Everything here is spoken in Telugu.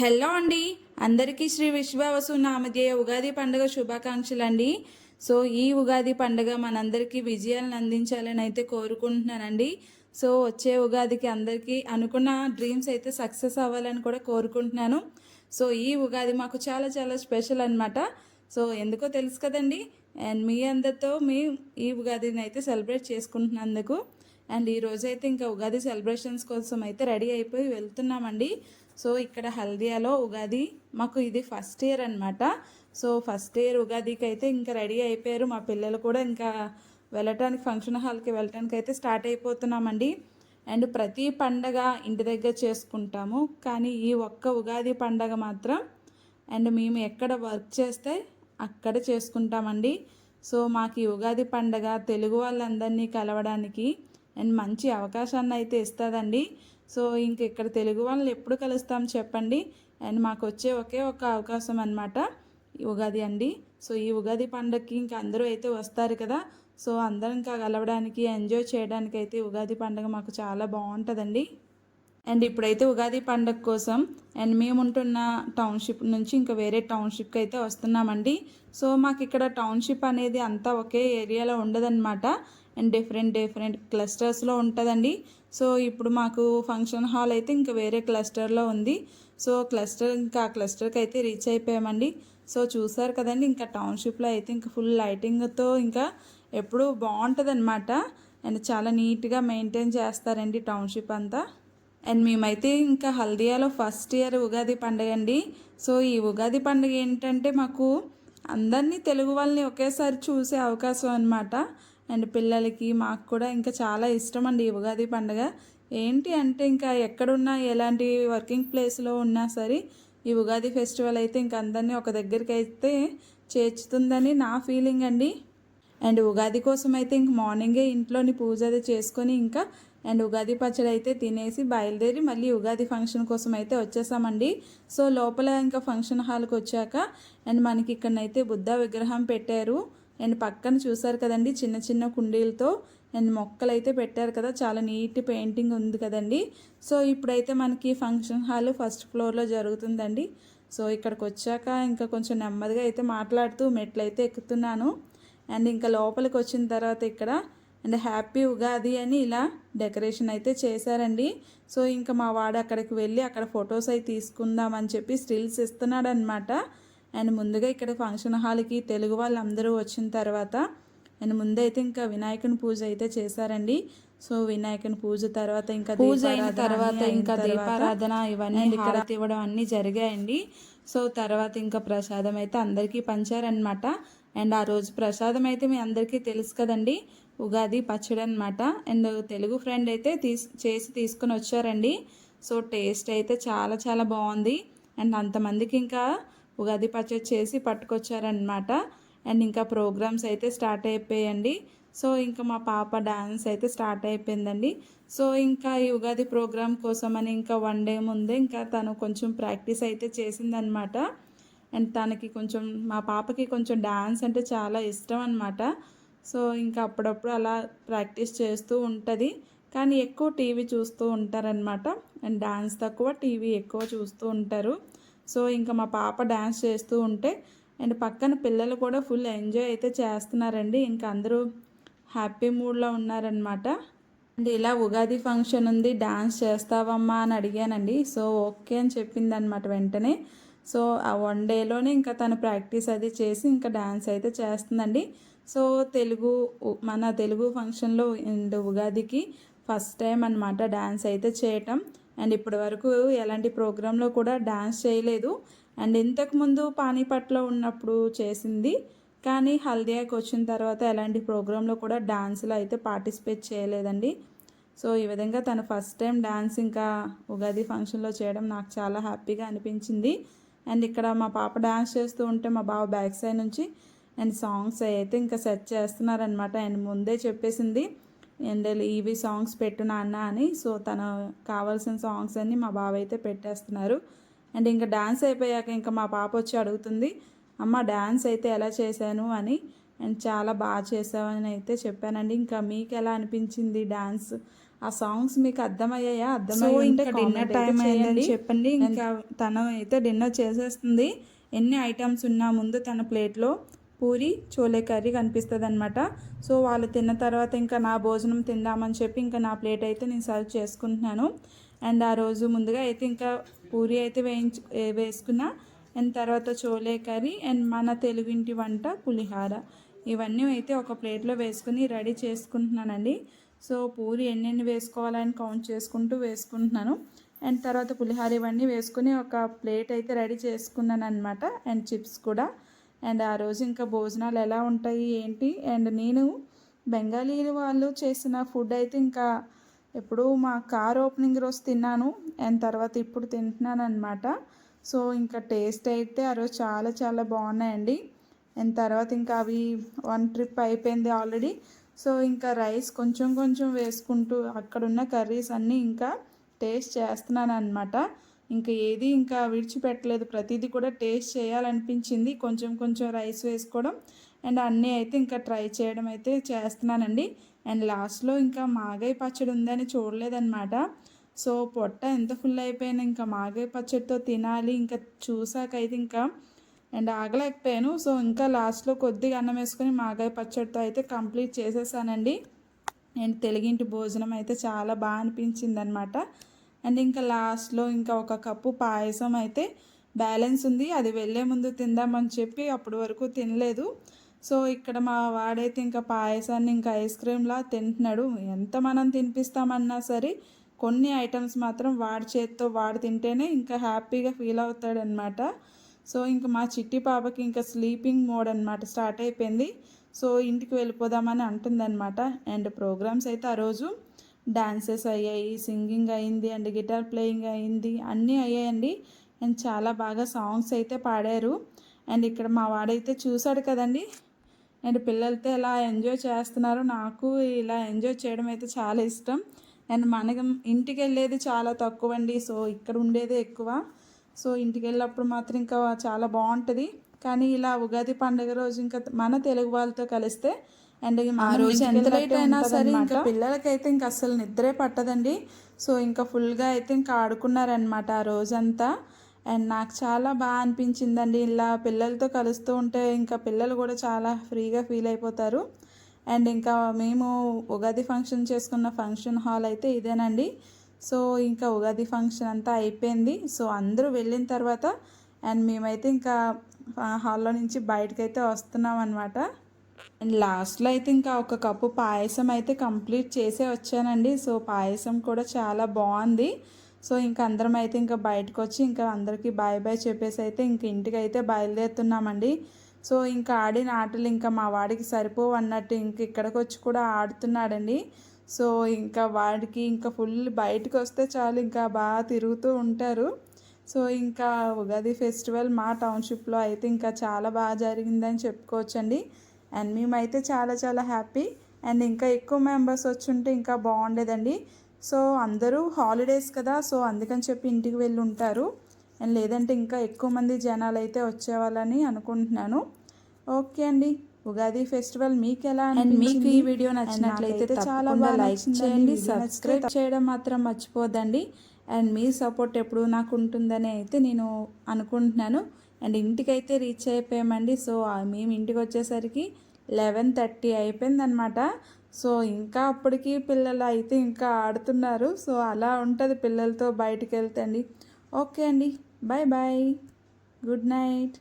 హలో అండి. అందరికీ శ్రీ విశ్వవసు నామధేయ ఉగాది పండుగ శుభాకాంక్షలు అండి సో ఈ ఉగాది పండుగ మనందరికీ విజయాలను అందించాలని అయితే కోరుకుంటున్నానండి. సో వచ్చే ఉగాదికి అందరికీ అనుకున్న డ్రీమ్స్ అయితే సక్సెస్ అవ్వాలని కూడా కోరుకుంటున్నాను. సో ఈ ఉగాది మాకు చాలా చాలా స్పెషల్ అనమాట సో ఎందుకో తెలుసు కదండి. అండ్ మీ అందరితో మీ ఈ ఉగాదిని అయితే సెలబ్రేట్ చేసుకుంటున్నందుకు. అండ్ ఈరోజు అయితే ఇంకా ఉగాది సెలబ్రేషన్స్ కోసం అయితే రెడీ అయిపోయి వెళ్తున్నామండి. సో ఇక్కడ హల్దియాలో ఉగాది మాకు ఇది ఫస్ట్ ఇయర్ అనమాట సో ఫస్ట్ ఇయర్ ఉగాదికి అయితే ఇంకా రెడీ అయిపోయారు. మా పిల్లలు కూడా ఇంకా వెళ్ళటానికి ఫంక్షన్ హాల్కి వెళ్ళటానికి అయితే స్టార్ట్ అయిపోతున్నామండి. అండ్ ప్రతి పండగ ఇంటి దగ్గర చేసుకుంటాము. కానీ ఈ ఒక్క ఉగాది పండగ మాత్రం అండ్ మేము ఎక్కడ వర్క్ చేస్తే అక్కడ చేసుకుంటామండి. సో మాకు ఈ ఉగాది పండగ తెలుగు వాళ్ళందరినీ కలవడానికి అండ్ మంచి అవకాశాన్ని అయితే ఇస్తుందండి. సో ఇంక ఇక్కడ తెలుగు వాళ్ళని ఎప్పుడు కలుస్తాం చెప్పండి. అండ్ మాకు వచ్చే ఒకే ఒక అవకాశం అనమాట ఉగాది అండి. సో ఈ ఉగాది పండగకి ఇంకా అందరూ అయితే వస్తారు కదా. సో అందరం ఇంకా కలవడానికి ఎంజాయ్ చేయడానికి అయితే ఉగాది పండగ మాకు చాలా బాగుంటుందండి. అండ్ ఇప్పుడైతే ఉగాది పండగ కోసం అండ్ మేము ఉంటున్న టౌన్షిప్ నుంచి ఇంకా వేరే టౌన్షిప్కి అయితే వస్తున్నామండి. సో మాకు ఇక్కడ టౌన్షిప్ అనేది అంతా ఒకే ఏరియాలో ఉండదన్నమాట. అండ్ డిఫరెంట్ డిఫరెంట్ క్లస్టర్స్లో ఉంటుందండి. సో ఇప్పుడు మాకు ఫంక్షన్ హాల్ అయితే ఇంకా వేరే క్లస్టర్లో ఉంది. సో క్లస్టర్ ఇంకా ఆ క్లస్టర్కి అయితే రీచ్ అయిపోయామండి. సో చూసారు కదండి ఇంకా టౌన్షిప్లో అయితే ఇంకా ఫుల్ లైటింగ్తో ఇంకా ఎప్పుడూ బాగుంటుంది అనమాట అండ్ చాలా నీట్గా మెయింటైన్ చేస్తారండి టౌన్షిప్ అంతా. అండ్ మేమైతే ఇంకా హల్దియాలో ఫస్ట్ ఇయర్ ఉగాది పండుగ అండి. సో ఈ ఉగాది పండుగ ఏంటంటే మాకు అందరినీ తెలుగు వాళ్ళని ఒకేసారి చూసే అవకాశం అనమాట అండ్ పిల్లలకి మాకు కూడా ఇంకా చాలా ఇష్టం అండి ఉగాది పండుగ. ఏంటి అంటే ఇంకా ఎక్కడున్నా ఎలాంటి వర్కింగ్ ప్లేస్లో ఉన్నా సరే ఈ ఉగాది ఫెస్టివల్ అయితే ఇంక అందరినీ ఒక దగ్గరికి అయితే చేర్చుతుందని నా ఫీలింగ్ అండి. అండ్ ఉగాది కోసం అయితే ఇంక మార్నింగే ఇంట్లోని పూజ అది చేసుకొని ఇంకా అండ్ ఉగాది పచ్చడి అయితే తినేసి బయలుదేరి మళ్ళీ ఉగాది ఫంక్షన్ కోసం అయితే వచ్చేసామండి. సో లోపల ఇంకా ఫంక్షన్ హాల్కి వచ్చాక అండ్ మనకి ఇక్కడనైతే బుద్ధ విగ్రహం పెట్టారు. అండ్ పక్కన చూసారు కదండి చిన్న చిన్న కుండీలతో. అండ్ మొక్కలు అయితే పెట్టారు కదా చాలా నీట్ పెయింటింగ్ ఉంది కదండి. సో ఇప్పుడైతే మనకి ఫంక్షన్ హాల్ ఫస్ట్ ఫ్లోర్లో జరుగుతుందండి. సో ఇక్కడికి వచ్చాక ఇంకా కొంచెం నెమ్మదిగా అయితే మాట్లాడుతూ మెట్లు అయితే ఎక్కుతున్నాను. అండ్ ఇంకా లోపలికి వచ్చిన తర్వాత ఇక్కడ అండ్ హ్యాపీ ఉగాది అని ఇలా డెకరేషన్ అయితే చేశారండి. సో ఇంకా మా వాడు అక్కడికి వెళ్ళి అక్కడ ఫొటోస్ అయితే తీసుకుందామని చెప్పి స్టిల్స్ ఇస్తున్నాడు అండ్ ముందుగా ఇక్కడ ఫంక్షన్ హాల్కి తెలుగు వాళ్ళందరూ వచ్చిన తర్వాత అండ్ ముందైతే ఇంకా వినాయకుని పూజ అయితే చేశారండి. సో వినాయకుని పూజ తర్వాత ఇంకా పూజ అయిన తర్వాత ఇంకా దీపారాధన ఇవన్నీ ఇక్కడ ఇవ్వడం అన్నీ జరిగాయండి. సో తర్వాత ఇంకా ప్రసాదం అయితే అందరికీ పంచారనమాట అండ్ ఆ రోజు ప్రసాదం అయితే మీ అందరికీ తెలుసు కదండి. ఉగాది పచ్చడి అనమాట అండ్ తెలుగు ఫ్రెండ్ అయితే తీస్ చేసి తీసుకొని వచ్చారండి. సో టేస్ట్ అయితే చాలా చాలా బాగుంది. అండ్ అంతమందికి ఇంకా ఉగాది పచ్చడి చేసి పట్టుకొచ్చారనమాట అండ్ ఇంకా ప్రోగ్రామ్స్ అయితే స్టార్ట్ అయిపోయాయండి. సో ఇంకా మా పాప డ్యాన్స్ అయితే స్టార్ట్ అయిపోయిందండి. సో ఇంకా ఈ ఉగాది ప్రోగ్రామ్ కోసం అని ఇంకా వన్ డే ముందే ఇంకా తను కొంచెం ప్రాక్టీస్ అయితే చేసిందనమాట అండ్ తనకి కొంచెం మా పాపకి కొంచెం డ్యాన్స్ అంటే చాలా ఇష్టం అనమాట సో ఇంకా అప్పుడప్పుడు అలా ప్రాక్టీస్ చేస్తూ ఉంటుంది. కానీ ఎక్కువ టీవీ చూస్తూ ఉంటారనమాట అండ్ డ్యాన్స్ తక్కువ టీవీ ఎక్కువ చూస్తూ ఉంటారు. సో ఇంకా మా పాప డ్యాన్స్ చేస్తూ ఉంటే అండ్ పక్కన పిల్లలు కూడా ఫుల్ ఎంజాయ్ అయితే చేస్తున్నారండి. ఇంకా అందరూ హ్యాపీ మూడ్లో ఉన్నారనమాట అండ్ ఇలా ఉగాది ఫంక్షన్ ఉంది డాన్స్ చేస్తావమ్మా అని అడిగానండి. సో ఓకే అని చెప్పింది అనమాట వెంటనే. సో ఆ వన్ డేలోనే ఇంకా తను ప్రాక్టీస్ అది చేసి ఇంకా డ్యాన్స్ అయితే చేస్తుందండి. సో తెలుగు మన తెలుగు ఫంక్షన్లో అండ్ ఉగాదికి ఫస్ట్ టైం అనమాట డ్యాన్స్ అయితే చేయటం. అండ్ ఇప్పటి వరకు ఎలాంటి ప్రోగ్రాంలో కూడా డ్యాన్స్ చేయలేదు. అండ్ ఇంతకుముందు పానీపట్లో ఉన్నప్పుడు చేసింది. కానీ హల్దియాకి వచ్చిన తర్వాత ఎలాంటి ప్రోగ్రాంలో కూడా డాన్స్లో అయితే పార్టిసిపేట్ చేయలేదండి. సో ఈ విధంగా తను ఫస్ట్ టైం డాన్స్ ఇంకా ఉగాది ఫంక్షన్లో చేయడం నాకు చాలా హ్యాపీగా అనిపించింది. అండ్ ఇక్కడ మా పాప డాన్స్ చేస్తూ ఉంటే మా బావ బ్యాక్ సైడ్ నుంచి అండ్ సాంగ్స్ అయితే ఇంకా సెట్ చేస్తున్నారనమాట అండ్ ముందే చెప్పేసింది అండ్ ఇవి సాంగ్స్ పెట్టు నాన్న అని సో తను కావాల్సిన సాంగ్స్ అన్నీ మా బావ అయితే పెట్టేస్తున్నారు. అండ్ ఇంకా డ్యాన్స్ అయిపోయాక ఇంకా మా పాప వచ్చి అడుగుతుంది అమ్మ డ్యాన్స్ అయితే ఎలా చేశాను? అని. అండ్ చాలా బాగా చేసావని అయితే చెప్పానండి. ఇంకా మీకు ఎలా అనిపించింది డ్యాన్స్ ఆ సాంగ్స్ మీకు అర్థమయ్యాయా? అర్థమై సో ఉంటే ఇంకా అయితే time అయిందని. చెప్పండి. ఇంకా తను అయితే డిన్నర్ చేసేస్తుంది. ఎన్ని ఐటమ్స్ ఉన్నా ముందు తన ప్లేట్లో పూరి చోలే కర్రీ కనిపిస్తుంది అనమాట సో వాళ్ళు తిన్న తర్వాత ఇంకా నా భోజనం తిందామని చెప్పి ఇంకా నా ప్లేట్ అయితే నేను సర్వ్ చేసుకుంటున్నాను. అండ్ ఆ రోజు ముందుగా అయితే ఇంకా పూరి అయితే వేయించు వేసుకున్నా అండ్ తర్వాత చోలే కర్రీ అండ్ మన తెలుగింటి వంట పులిహార. ఇవన్నీ అయితే ఒక ప్లేట్లో వేసుకుని రెడీ చేసుకుంటున్నానండి. సో పూరి ఎన్నెన్ని వేసుకోవాలని కౌంట్ చేసుకుంటూ వేసుకుంటున్నాను. అండ్ తర్వాత పులిహార ఇవన్నీ వేసుకుని ఒక ప్లేట్ అయితే రెడీ చేసుకున్నాను అనమాట అండ్ చిప్స్ కూడా. అండ్ ఆ రోజు ఇంకా భోజనాలు ఎలా ఉంటాయి ఏంటి? అండ్ నేను బెంగాలీ వాళ్ళు చేసిన ఫుడ్ అయితే ఇంకా ఎప్పుడూ మా కార్ ఓపెనింగ్ రోజు తిన్నాను. అండ్ తర్వాత ఇప్పుడు తింటున్నాను అనమాట సో ఇంకా టేస్ట్ అయితే ఆ రోజు చాలా చాలా బాగున్నాయండి. అండ్ తర్వాత ఇంకా అవి వన్ ట్రిప్ అయిపోయింది ఆల్రెడీ. సో ఇంకా రైస్ కొంచెం కొంచెం వేసుకుంటూ అక్కడున్న కర్రీస్ అన్నీ ఇంకా టేస్ట్ చేస్తున్నాను అనమాట ఇంకా ఏది ఇంకా విడిచిపెట్టలేదు. ప్రతిదీ కూడా టేస్ట్ చేయాలనిపించింది. కొంచెం కొంచెం రైస్ వేసుకోవడం అండ్ అన్నీ అయితే ఇంకా ట్రై చేయడం అయితే చేస్తున్నానండి. అండ్ లాస్ట్లో ఇంకా మాగాయ పచ్చడి ఉందని చూడలేదన్నమాట. సో పొట్ట ఎంత ఫుల్ అయిపోయినా ఇంకా మాగాయ పచ్చడితో తినాలి. ఇంకా చూసాకైతే ఇంకా అండ్ ఆగలేకపోయాను. సో ఇంకా లాస్ట్లో కొద్దిగా అన్నం వేసుకొని మాగాయ పచ్చడితో అయితే కంప్లీట్ చేసేసానండి. అండ్ తెలుగింటి భోజనం అయితే చాలా బాగా అనిపించింది అనమాట అండ్ ఇంకా లాస్ట్లో ఇంకా ఒక కప్పు పాయసం అయితే బ్యాలెన్స్ ఉంది. అది వెళ్ళే ముందు తిందామని చెప్పి అప్పటి వరకు తినలేదు. సో ఇక్కడ మా వాడైతే ఇంకా పాయసాన్ని ఇంకా ఐస్ క్రీమ్లా తింటున్నాడు. ఎంత మనం తినిపిస్తామన్నా సరే కొన్ని ఐటమ్స్ మాత్రం వాడి చేతితో వాడు తింటేనే ఇంకా హ్యాపీగా ఫీల్ అవుతాడనమాట. సో ఇంకా మా చిట్టి పాపకి ఇంకా స్లీపింగ్ మోడ్ అనమాట స్టార్ట్ అయిపోయింది. సో ఇంటికి వెళ్ళిపోదామని అంటుందన్నమాట అండ్ ప్రోగ్రామ్స్ అయితే ఆ రోజు డాన్సెస్ అయ్యాయి సింగింగ్ అయింది అండ్ గిటార్ ప్లేయింగ్ అయింది అన్నీ అయ్యాయండి. అండ్ చాలా బాగా సాంగ్స్ అయితే పాడారు. అండ్ ఇక్కడ మా వాడైతే చూశాడు కదండి. అండ్ పిల్లలతో ఎలా ఎంజాయ్ చేస్తున్నారో నాకు ఇలా ఎంజాయ్ చేయడం అయితే చాలా ఇష్టం. అండ్ మనకి ఇంటికి వెళ్ళేది చాలా తక్కువ అండి సో ఇక్కడ ఉండేదే ఎక్కువ. సో ఇంటికి వెళ్ళినప్పుడు మాత్రం ఇంకా చాలా బాగుంటుంది. కానీ ఇలా ఉగాది పండుగ రోజు ఇంకా మన తెలుగు వాళ్ళతో కలిస్తే అండ్ ఆ రోజు ఎంత లేట్ అయినా సరే ఇంకా పిల్లలకైతే ఇంకా అస్సలు నిద్రే పట్టదండి. సో ఇంకా ఫుల్గా అయితే ఇంకా ఆడుకున్నారనమాట ఆ రోజంతా. అండ్ నాకు చాలా బాగా అనిపించిందండి. ఇలా పిల్లలతో కలుస్తూ ఉంటే ఇంకా పిల్లలు కూడా చాలా ఫ్రీగా ఫీల్ అయిపోతారు. అండ్ ఇంకా మేము ఉగాది ఫంక్షన్ చేసుకున్న ఫంక్షన్ హాల్ అయితే ఇదేనండి. సో ఇంకా ఉగాది ఫంక్షన్ అంతా అయిపోయింది. సో అందరూ వెళ్ళిన తర్వాత అండ్ మేమైతే ఇంకా హాల్లో నుంచి బయటకైతే వస్తున్నాం అనమాట అండ్ లాస్ట్లో అయితే ఇంకా ఒక కప్పు పాయసం అయితే కంప్లీట్ చేసే వచ్చానండి. సో పాయసం కూడా చాలా బాగుంది. సో ఇంకా అందరం అయితే ఇంకా బయటకు వచ్చి ఇంకా అందరికీ బాయ్ బాయ్ చెప్పేసి అయితే ఇంక ఇంటికి అయితే బయలుదేరుతున్నామండి. సో ఇంకా ఆడిన ఆటలు ఇంకా మా వాడికి సరిపోవు అన్నట్టు ఇంక ఇక్కడికి వచ్చి కూడా ఆడుతున్నాడండి. సో ఇంకా వాడికి ఇంకా ఫుల్ బయటకు వస్తే చాలు ఇంకా బాగా తిరుగుతూ ఉంటారు. సో ఇంకా ఉగాది ఫెస్టివల్ మా టౌన్షిప్లో అయితే ఇంకా చాలా బాగా జరిగిందని చెప్పుకోవచ్చండి. అండ్ మేమైతే చాలా చాలా హ్యాపీ. అండ్ ఇంకా ఎక్కువ మెంబర్స్ వచ్చి ఉంటే ఇంకా బాగుండేదండి. సో అందరూ హాలిడేస్ కదా సో అందుకని చెప్పి ఇంటికి వెళ్ళి ఉంటారు. అండ్ లేదంటే ఇంకా ఎక్కువ మంది జనాలు అయితే వచ్చేవాళ్ళని అనుకుంటున్నాను. ఓకే అండి. ఉగాది ఫెస్టివల్ మీకు ఎలా అండ్ మీకు ఈ వీడియో నచ్చినట్లయితే చాలా బాగా లైక్ చేయండి సబ్స్క్రైబ్ చేయడం మాత్రం మర్చిపోద్దండి. అండ్ మీ సపోర్ట్ ఎప్పుడు నాకు ఉంటుందని అయితే నేను అనుకుంటున్నాను. అండ్ ఇంటికైతే రీచ్ అయిపోయామండి. సో మేము ఇంటికి వచ్చేసరికి లెవెన్ థర్టీ అయిపోయిందనమాట సో ఇంకా అప్పటికి పిల్లలు అయితే ఇంకా ఆడుతున్నారు. సో అలా ఉంటుంది పిల్లలతో బయటికి వెళ్తే అండి. ఓకే అండి. Bye bye good night.